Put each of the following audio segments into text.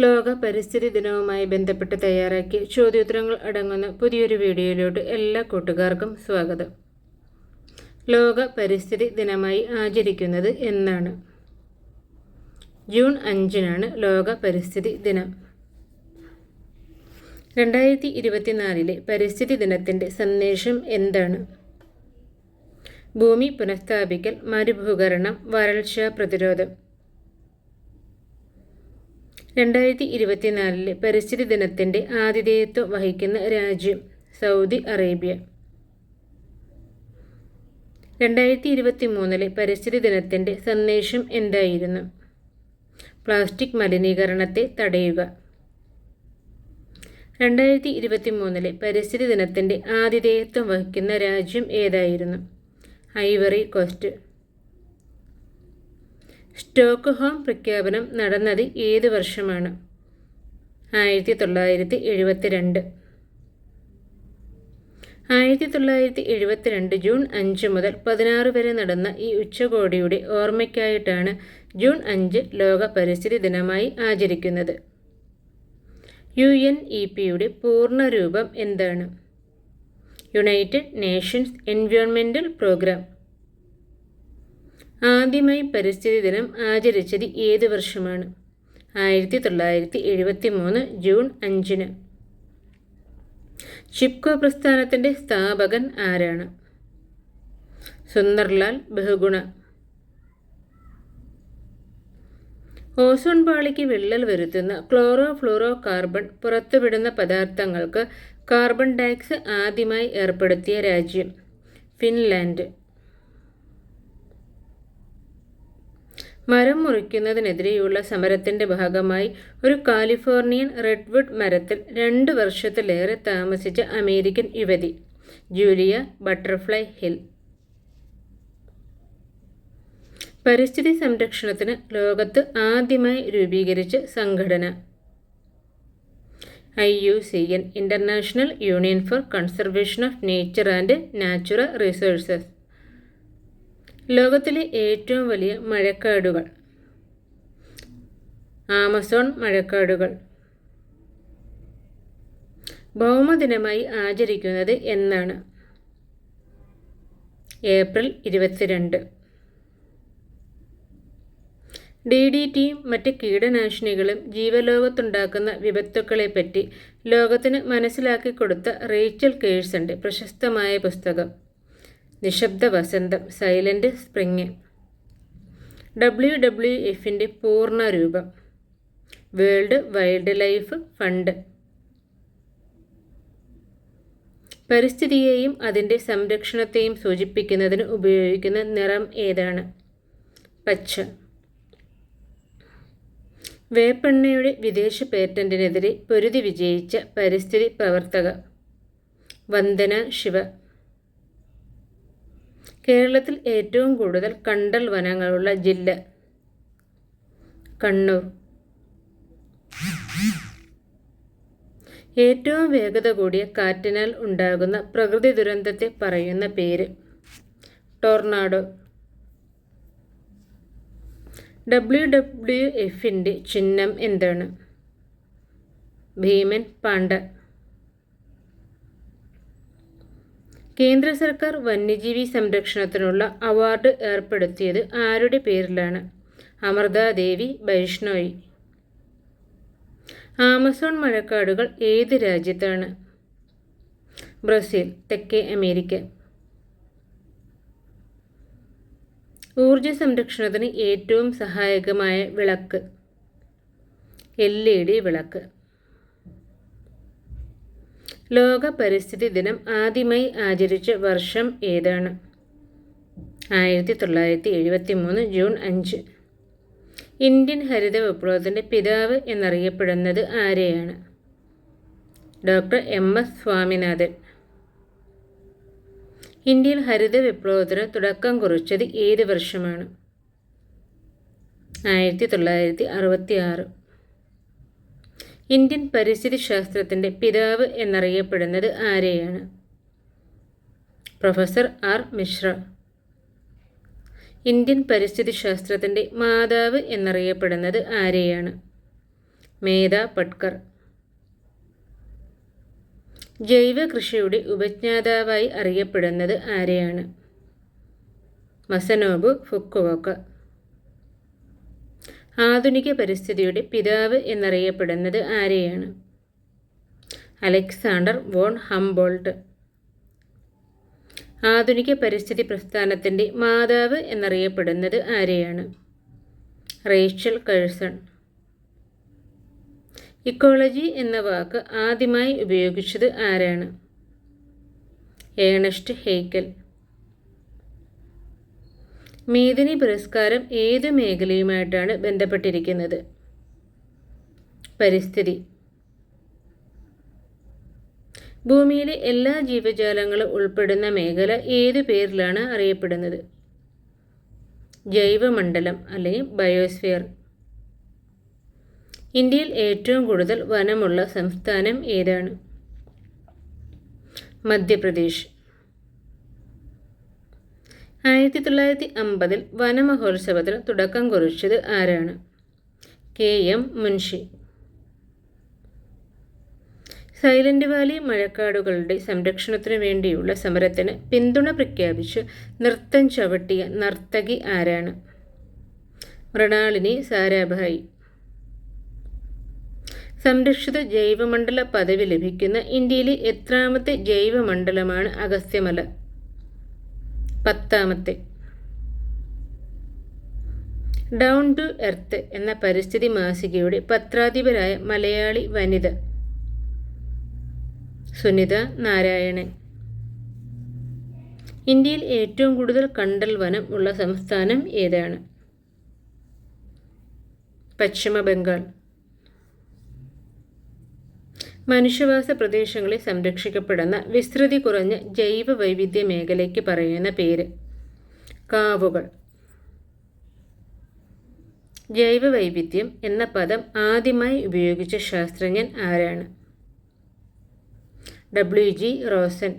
ലോക പരിസ്ഥിതി ദിനവുമായി ബന്ധപ്പെട്ട് തയ്യാറാക്കിയ ചോദ്യോത്തരങ്ങൾ അടങ്ങുന്ന പുതിയൊരു വീഡിയോയിലോട്ട് എല്ലാ കൂട്ടുകാർക്കും സ്വാഗതം. ലോക പരിസ്ഥിതി ദിനമായി ആചരിക്കുന്നത് എന്നാണ്. ജൂൺ അഞ്ചിനാണ് ലോക പരിസ്ഥിതി ദിനം രണ്ടായിരത്തി ഇരുപത്തിനാലിലെ പരിസ്ഥിതി ദിനത്തിന്റെ സന്ദേശം എന്താണ്? ഭൂമി പുനഃസ്ഥാപിക്കൽ മരുഭൂകരണം വരൾച്ച പ്രതിരോധം. രണ്ടായിരത്തി ഇരുപത്തിനാലിലെ പരിസ്ഥിതി ദിനത്തിന്റെ ആതിഥേയത്വം വഹിക്കുന്ന രാജ്യം സൗദി അറേബ്യ. രണ്ടായിരത്തി ഇരുപത്തി മൂന്നിലെ പരിസ്ഥിതി ദിനത്തിന്റെ സന്ദേശം എന്തായിരുന്നു? പ്ലാസ്റ്റിക് മലിനീകരണത്തെ തടയുക. രണ്ടായിരത്തി ഇരുപത്തി മൂന്നിലെ പരിസ്ഥിതി ദിനത്തിന്റെ ആതിഥേയത്വം വഹിക്കുന്ന രാജ്യം ഏതായിരുന്നു? Ivory Coast. സ്റ്റോക്ക്ഹോം പ്രഖ്യാപനം നടന്നത് ഏത് വർഷമാണ്? ആയിരത്തി തൊള്ളായിരത്തി എഴുപത്തിരണ്ട് ആയിരത്തി തൊള്ളായിരത്തി എഴുപത്തിരണ്ട് ജൂൺ അഞ്ച് മുതൽ പതിനാറ് വരെ നടന്ന ഈ ഉച്ചകോടിയുടെ ഓർമ്മയ്ക്കായിട്ടാണ് ജൂൺ അഞ്ച് ലോക പരിസ്ഥിതി ദിനമായി ആചരിക്കുന്നത്. യു എൻ ഇ പിയുടെ പൂർണരൂപം എന്താണ്? യുണൈറ്റഡ് നേഷൻസ് എൻവയോൺമെന്റൽ പ്രോഗ്രാം. ആദ്യമായി പരിസ്ഥിതി ദിനം ആചരിച്ചത് ഏത് വർഷമാണ്? ആയിരത്തി തൊള്ളായിരത്തി എഴുപത്തി മൂന്ന് ജൂൺ അഞ്ചിന്. ചിപ്കോ പ്രസ്ഥാനത്തിന്റെ സ്ഥാപകൻ ആരാണ്? സുന്ദർലാൽ ബഹുഗുണ. ഓസോൺ പാളിക്ക് വിള്ളൽ വരുത്തുന്ന ക്ലോറോ ഫ്ലൂറോ കാർബൺ പുറത്തുവിടുന്ന പദാർത്ഥങ്ങൾക്ക് കാർബൺ ടാക്സ് ആദ്യമായി ഏർപ്പെടുത്തിയ രാജ്യം ഫിൻലാൻഡ്. മരം മുറിക്കുന്നതിനെതിരെയുള്ള സമരത്തിന്റെ ഭാഗമായി ഒരു കാലിഫോർണിയൻ റെഡ്വുഡ് മരത്തിൽ രണ്ട് വർഷത്തിലേറെ താമസിച്ച അമേരിക്കൻ യുവതി ജൂലിയ ബട്ടർഫ്ലൈ ഹിൽ. പരിസ്ഥിതി സംരക്ഷണത്തിന് ലോകത്ത് ആദ്യമായി രൂപീകരിച്ച സംഘടന. I U C N International Union for Conservation of Nature and Natural Resources. ലോകത്തിലെ ഏറ്റവും വലിയ മഴക്കാടുകൾ. ആമസോൺ മഴക്കാടുകൾ. ഭൗമദിനമായി ആചരിക്കുന്നത് എന്നാണ്. ഏപ്രിൽ ഇരുപത്തിരണ്ട്. ഡി ഡി ടിയും മറ്റ് കീടനാശിനികളും ജീവലോകത്തുണ്ടാക്കുന്ന വിപത്തുക്കളെപ്പറ്റി ലോകത്തിന് മനസ്സിലാക്കി കൊടുത്ത റേച്ചൽ കേഴ്സന്റെ പ്രശസ്തമായ പുസ്തകം. നിശബ്ദ വസന്തം സൈലന്റ് സ്പ്രിങ്. ഡബ്ല്യു ഡബ്ല്യു എഫിന്റെ പൂർണ രൂപം വേൾഡ് വൈൽഡ് ലൈഫ് ഫണ്ട്. പരിസ്ഥിതിയെയും അതിന്റെ സംരക്ഷണത്തെയും സൂചിപ്പിക്കുന്നതിന് ഉപയോഗിക്കുന്ന നിറം ഏതാണ്? പച്ച. വേപ്പെണ്ണയുടെ വിദേശ പേറ്റന്റിനെതിരെ പൊരുതി വിജയിച്ച പരിസ്ഥിതി പ്രവർത്തക. വന്ദന ശിവ. കേരളത്തിൽ ഏറ്റവും കൂടുതൽ കണ്ടൽ വനങ്ങളുള്ള ജില്ല കണ്ണൂർ. ഏറ്റവും വേഗത കൂടിയ കാറ്റിനാൽ ഉണ്ടാകുന്ന പ്രകൃതി ദുരന്തത്തെ പറയുന്ന പേര് ടോർണാഡോ. ഡബ്ല്യു ഡബ്ല്യു എഫിന്റെ ചിഹ്നം എന്താണ്? ഭീമൻ പാണ്ഡ. കേന്ദ്ര സർക്കാർ വന്യജീവി സംരക്ഷണത്തിനുള്ള അവാർഡ് ഏർപ്പെടുത്തിയത് ആരുടെ പേരിലാണ്? അമൃതാദേവി ബൈഷ്ണോയി. ആമസോൺ മഴക്കാടുകൾ ഏത് രാജ്യത്താണ്? ബ്രസീൽ തെക്കേ അമേരിക്ക. ഊർജ സംരക്ഷണത്തിന് ഏറ്റവും സഹായകമായ വിളക്ക്. എൽ ഇ ഡി വിളക്ക്. ലോക പരിസ്ഥിതി ദിനം ആദ്യമായി ആചരിച്ച വർഷം ഏതാണ്? ആയിരത്തി തൊള്ളായിരത്തി എഴുപത്തി മൂന്ന് ജൂൺ അഞ്ച്. ഇന്ത്യൻ ഹരിത വിപ്ലവത്തിന്റെ പിതാവ് എന്നറിയപ്പെടുന്നത് ആരെയാണ്? Doctor M S Swaminathan. ഇന്ത്യയിൽ ഹരിത വിപ്ലവത്തിന് തുടക്കം കുറിച്ചത് ഏത് വർഷമാണ്? ആയിരത്തി തൊള്ളായിരത്തി അറുപത്തി ആറ് ഇന്ത്യൻ പരിസ്ഥിതി ശാസ്ത്രത്തിന്റെ പിതാവ് എന്നറിയപ്പെടുന്നത് ആരെയാണ്? Professor R Mishra. ഇന്ത്യൻ പരിസ്ഥിതി ശാസ്ത്രത്തിന്റെ മാതാവ് എന്നറിയപ്പെടുന്നത് ആരെയാണ്? മേധ പട്കർ. ജൈവ കൃഷിയുടെ ഉപജ്ഞാതാവായി അറിയപ്പെടുന്നത് ആരെയാണ്? Masanobu Fukuoka. ആധുനിക പരിസ്ഥിതിയുടെ പിതാവ് എന്നറിയപ്പെടുന്നത് ആരെയാണ്? Alexander von Humboldt. ആധുനിക പരിസ്ഥിതി പ്രസ്ഥാനത്തിന്റെ മാതാവ് എന്നറിയപ്പെടുന്നത് ആരെയാണ്? Rachel Curzon. ഇക്കോളജി എന്ന വാക്ക് ആദ്യമായി ഉപയോഗിച്ചത് ആരാണ്? ഏണസ്റ്റ് ഹേക്കൽ മേദിനി പുരസ്കാരം ഏത് മേഖലയുമായിട്ടാണ് ബന്ധപ്പെട്ടിരിക്കുന്നത്? പരിസ്ഥിതി. ഭൂമിയിലെ എല്ലാ ജീവജാലങ്ങളും ഉൾപ്പെടുന്ന മേഖല ഏത് പേരിലാണ് അറിയപ്പെടുന്നത്? ജൈവമണ്ഡലം അല്ലെങ്കിൽ ബയോസ്ഫിയർ. ഇന്ത്യയിൽ ഏറ്റവും കൂടുതൽ വനമുള്ള സംസ്ഥാനം ഏതാണ്? മധ്യപ്രദേശ്. ആയിരത്തി തൊള്ളായിരത്തി അമ്പതിൽ വനമഹോത്സവത്തിന് തുടക്കം കുറിച്ചത് ആരാണ്? K. M. Munshi. Silent Valley മഴക്കാടുകളുടെ സംരക്ഷണത്തിനു വേണ്ടിയുള്ള സമരത്തിന് പിന്തുണ പ്രഖ്യാപിച്ച് നൃത്തം ചവിട്ടിയ നർത്തകി ആരാണ്? മൃണാളിനി സാരാഭായി. സംരക്ഷിത ജൈവമണ്ഡല പദവി ലഭിക്കുന്ന ഇന്ത്യയിലെ എത്രാമത്തെ ജൈവമണ്ഡലമാണ് അഗസ്ത്യമല. പത്താമത്തെ. ഡൗൺ ടു എർത്ത് എന്ന പരിസ്ഥിതി മാസികയുടെ പത്രാധിപരായ മലയാളി വനിത സുനിത നാരായണൻ. ഇന്ത്യയിൽ ഏറ്റവും കൂടുതൽ കണ്ടൽ വനം ഉള്ള സംസ്ഥാനം ഏതാണ്? പശ്ചിമ ബംഗാൾ മനുഷ്യവാസ പ്രദേശങ്ങളിൽ സംരക്ഷിക്കപ്പെടുന്ന വിസ്തൃതി കുറഞ്ഞ ജൈവ വൈവിധ്യ മേഖലയ്ക്ക് പറയുന്ന പേര് കാവുകൾ. ജൈവ വൈവിധ്യം എന്ന പദം ആദ്യമായി ഉപയോഗിച്ച ശാസ്ത്രജ്ഞൻ ആരാണ്? W G Rosan.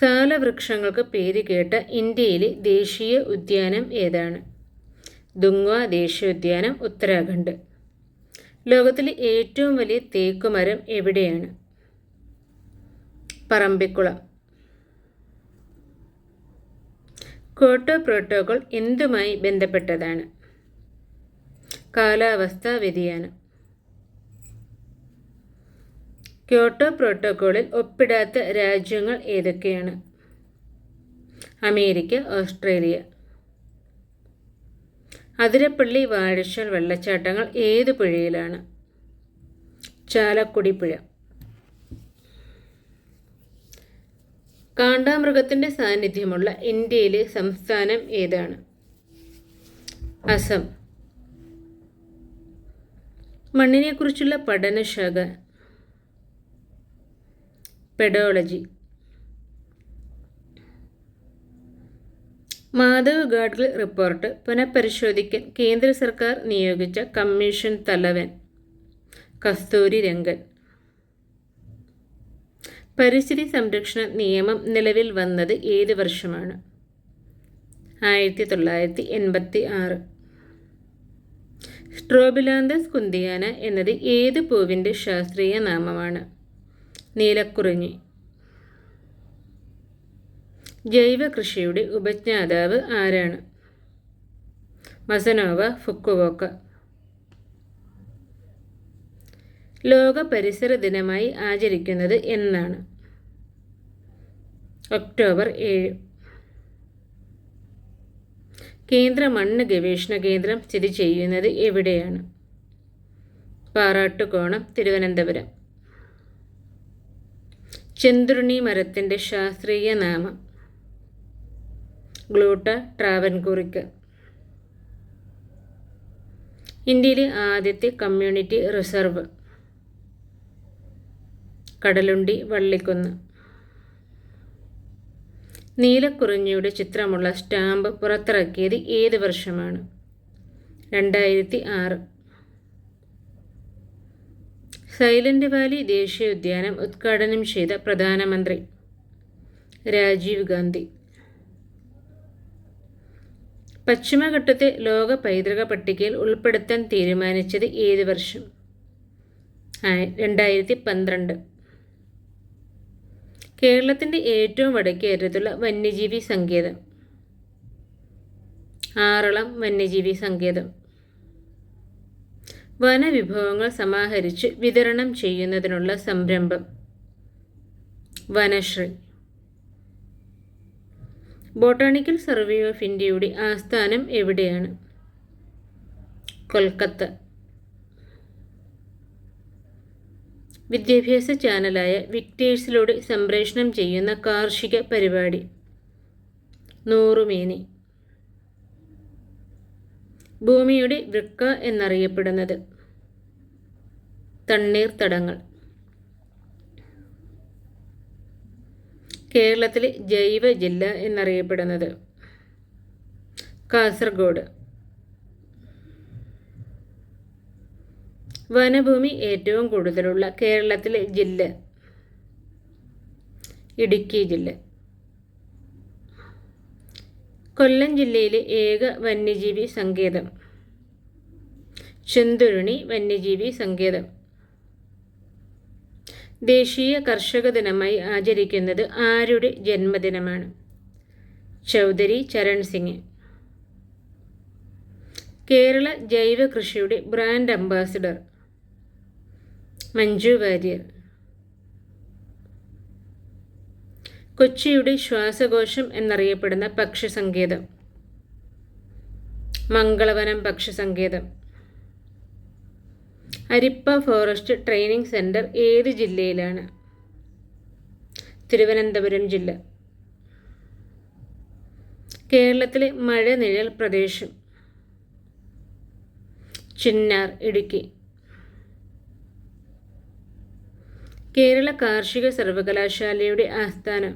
സാലവൃക്ഷങ്ങൾക്ക് പേര് കേട്ട ഇന്ത്യയിലെ ദേശീയ ഉദ്യാനം ഏതാണ്? ദുങ്വ ദേശീയോദ്യാനം ഉത്തരാഖണ്ഡ്. ലോകത്തിലെ ഏറ്റവും വലിയ തേക്കുമരം എവിടെയാണ്? പറമ്പിക്കുളം. കോട്ടോ പ്രോട്ടോകോൾ എന്തുമായി ബന്ധപ്പെട്ടതാണ്? കാലാവസ്ഥാ വ്യതിയാനം. ക്യോട്ടോ പ്രോട്ടോകോളിൽ ഒപ്പിടാത്ത രാജ്യങ്ങൾ ഏതൊക്കെയാണ്? America Australia. അതിരപ്പള്ളി വാഴച്ചാൽ വെള്ളച്ചാട്ടങ്ങൾ ഏത് പുഴയിലാണ്? ചാലക്കുടി പുഴ. കാണ്ടാമൃഗത്തിന്റെ സാന്നിധ്യമുള്ള ഇന്ത്യയിലെ സംസ്ഥാനം ഏതാണ്? അസം. മണ്ണിനെക്കുറിച്ചുള്ള പഠനശാഖ. പെഡോളജി. മാധവ് ഗാഡ്ഗിൽ റിപ്പോർട്ട് പുനഃപരിശോധിക്കാൻ കേന്ദ്ര സർക്കാർ നിയോഗിച്ച കമ്മീഷൻ തലവൻ കസ്തൂരി രംഗൻ. പരിസ്ഥിതി സംരക്ഷണ നിയമം നിലവിൽ വന്നത് ഏത് വർഷമാണ്? ആയിരത്തി തൊള്ളായിരത്തി എൺപത്തി ആറ് സ്ട്രോബിലാന്തസ് കുന്തിയാന എന്നത് ഏത് പൂവിന്റെ ശാസ്ത്രീയ നാമമാണ്? നീലക്കുറിഞ്ഞി. ജൈവ കൃഷിയുടെ ഉപജ്ഞാതാവ് ആരാണ്? മസനോവ ഫുക്കുവോക്ക. ലോക പരിസര ദിനമായി ആചരിക്കുന്നത് എന്നാണ്. ഒക്ടോബർ ഏഴ്. കേന്ദ്ര മണ്ണ് ഗവേഷണ കേന്ദ്രം സ്ഥിതി ചെയ്യുന്നത് എവിടെയാണ്? പാറാട്ടുകോണം തിരുവനന്തപുരം. ചെന്തുരുണി മരത്തിന്റെ ശാസ്ത്രീയ നാമം. ഗ്ലൂട്ട ട്രാവൻകൂറിക്ക് ഇന്ത്യയിലെ ആദ്യത്തെ കമ്മ്യൂണിറ്റി റിസർവ് കടലുണ്ടി വള്ളിക്കുന്ന്. നീലക്കുറിഞ്ഞിയുടെ ചിത്രമുള്ള സ്റ്റാമ്പ് പുറത്തിറക്കിയത് ഏത് വർഷമാണ്? രണ്ടായിരത്തി ആറ് സൈലന്റ് വാലി ദേശീയോദ്യാനം ഉദ്ഘാടനം ചെയ്ത പ്രധാനമന്ത്രി രാജീവ് ഗാന്ധി. പശ്ചിമഘട്ടത്തെ ലോക പൈതൃക പട്ടികയിൽ ഉൾപ്പെടുത്താൻ തീരുമാനിച്ചത് ഏത് വർഷം? രണ്ടായിരത്തി പന്ത്രണ്ട്. കേരളത്തിന്റെ ഏറ്റവും വടക്കേറ്റത്തുള്ള വന്യജീവി സങ്കേതം. ആറളം വന്യജീവി സങ്കേതം. വനവിഭവങ്ങൾ സമാഹരിച്ച് വിതരണം ചെയ്യുന്നതിനുള്ള സംരംഭം. വനശ്രീ. ബോട്ടാണിക്കൽ സർവേ ഓഫ് ഇന്ത്യയുടെ ആസ്ഥാനം എവിടെയാണ്? കൊൽക്കത്ത. വിദ്യാഭ്യാസ ചാനലായ വിക്ടേഴ്സിലൂടെ സംപ്രേഷണം ചെയ്യുന്ന കാർഷിക പരിപാടി. നൂറുമേനി. ഭൂമിയുടെ വൃക്ക എന്നറിയപ്പെടുന്നത് തണ്ണീർത്തടങ്ങൾ കേരളത്തിലെ ജൈവ ജില്ല എന്നറിയപ്പെടുന്നത്? കാസർഗോഡ്. വനഭൂമി ഏറ്റവും കൂടുതലുള്ള കേരളത്തിലെ ജില്ല? ഇടുക്കി ജില്ല. കൊല്ലം ജില്ലയിലെ ഏക വന്യജീവി സങ്കേതം. ചെന്തുരുണി വന്യജീവി സങ്കേതം. ദേശീയ കർഷക ദിനമായി ആചരിക്കുന്നത് ആരുടെ ജന്മദിനമാണ്? ചൗധരി ചരൺ സിംഗ്. കേരള ജൈവ കൃഷിയുടെ ബ്രാൻഡ് അംബാസിഡർ മഞ്ജു വാര്യർ. കൊച്ചിയുടെ ശ്വാസകോശം എന്നറിയപ്പെടുന്ന പക്ഷിസങ്കേതം. മംഗളവനം പക്ഷിസങ്കേതം. അരിപ്പ ഫോറസ്റ്റ് ട്രെയിനിങ് സെന്റർ ഏത് ജില്ലയിലാണ്? തിരുവനന്തപുരം ജില്ല. കേരളത്തിലെ മഴ നിഴൽ പ്രദേശം. ചിന്നാർ ഇടുക്കി. കേരള കാർഷിക സർവകലാശാലയുടെ ആസ്ഥാനം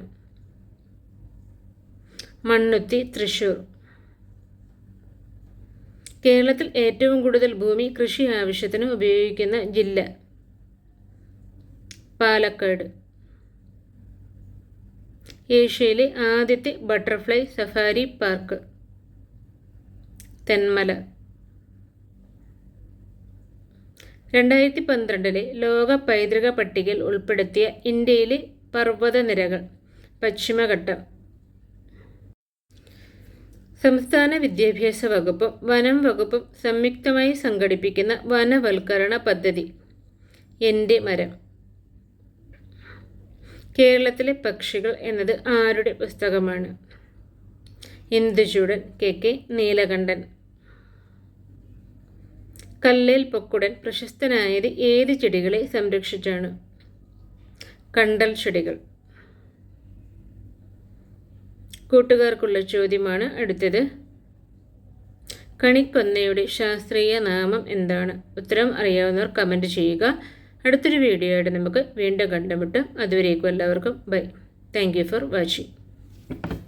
മണ്ണുത്തി തൃശൂർ. കേരളത്തിൽ ഏറ്റവും കൂടുതൽ ഭൂമി കൃഷി ആവശ്യത്തിന് ഉപയോഗിക്കുന്ന ജില്ല? പാലക്കാട്. ഏഷ്യയിലെ ആദ്യത്തെ ബട്ടർഫ്ലൈ സഫാരി പാർക്ക്. തെന്മല. രണ്ടായിരത്തി പന്ത്രണ്ടിലെ ലോക പൈതൃക പട്ടികയിൽ ഉൾപ്പെടുത്തിയ ഇന്ത്യയിലെ പർവതനിരകൾ. പശ്ചിമഘട്ടം. സംസ്ഥാന വിദ്യാഭ്യാസ വകുപ്പും വനം വകുപ്പും സംയുക്തമായി സംഘടിപ്പിക്കുന്ന വനവൽക്കരണ പദ്ധതി. എന്റെ മരം. കേരളത്തിലെ പക്ഷികൾ എന്നത് ആരുടെ പുസ്തകമാണ്? Induchoodan K K Neelakantan. കല്ലേൽ Pokkudan പ്രശസ്തനായത് ഏത് ചെടികളെ സംരക്ഷിച്ചാണ്? കണ്ടൽ ചെടികൾ. കൂട്ടുകാർക്കുള്ള ചോദ്യമാണ് അടുത്തത്. കണിക്കൊന്നയുടെ ശാസ്ത്രീയ നാമം എന്താണ്? ഉത്തരം അറിയാവുന്നവർ കമന്റ് ചെയ്യുക. അടുത്തൊരു വീഡിയോ ആയിട്ട് നമുക്ക് വീണ്ടും കണ്ടുമുട്ടും. അതുവരേക്കും എല്ലാവർക്കും ബൈ താങ്ക് ഫോർ വാച്ചിങ്